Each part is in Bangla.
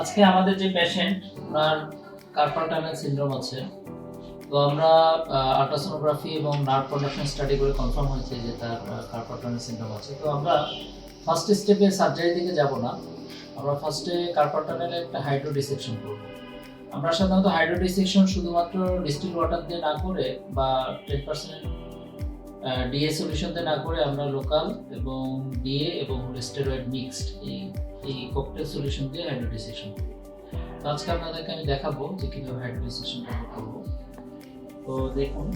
আজকে আমাদের যে পেশেন্ট ওনার কার্পাল টানেল সিনড্রোম আছে। তো আমরা আল্ট্রাসোনোগ্রাফি এবং নার্ভ কন্ডাকশন স্টাডি করে কনফার্ম হয়েছে যে তার কার্পাল টানেল সিনড্রোম আছে। তো আমরা ফার্স্ট স্টেপে সার্জারি দিকে যাব না। আমরা ফার্স্টে কার্পাল টানেলে একটা হাইড্রো ডিসেকশন করব। আমরা সাধারণত হাইড্রো ডিসেকশন শুধুমাত্র ডিস্টিল ওয়াটার দিয়ে না করে বা টেন পার্সেন্ট ডিএ সলিউশন দিয়ে না করে আমরা লোকাল এবং ডিএ এবং স্টেরয়েড মিক্সড এই এই ককটেল সলিউশন দিয়ে হাইড্রো ডিসেকশন করি। তো আজকে আপনাদেরকে আমি দেখাবো যে কীভাবে হাইড্রো ডিসেকশনটা আমরা করব। তো দেখুন।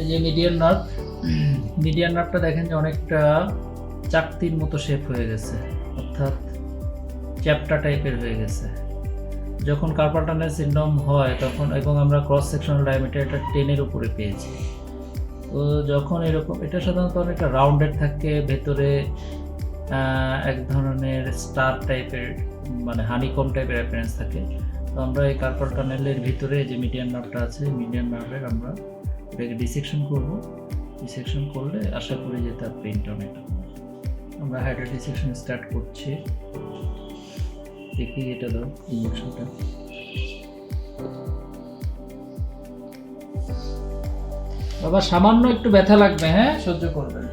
এই যে মিডিয়ান নার্ভ মিডিয়ান নার্ভটা দেখেন যে অনেকটা চাকতির মতো শেপ হয়ে গেছে। অর্থাৎ চ্যাপ্টা টাইপের হয়ে গেছে। যখন কার্পাল টানেল সিন্ড্রোম হয়, তখন এবং আমরা ক্রস সেকশনাল ডায়ামিটার এটা টেনের উপরে পেয়েছি। তো যখন এরকম, এটা সাধারণত অনেকটা রাউন্ডেড থাকে, ভেতরে এক ধরনের স্টার টাইপের মানে হানিকম টাইপের অ্যাপিয়ারেন্স থাকে। তো আমরা এই কার্পাল টানেলের ভিতরে যে মিডিয়ান নার্ভটা আছে মিডিয়ান নার্ভের আমরা এটাকে ডিসেকশন করব। ডিসেকশন করলে আশা করি যে তার পেনটা অনেকটা আমরা হাইড্রো ডিসেকশন স্টার্ট করছি। দেখি এটা দাও ইমোশনটা বাবা সামান্য একটু ব্যথা লাগবে হ্যাঁ? সহ্য করবেন।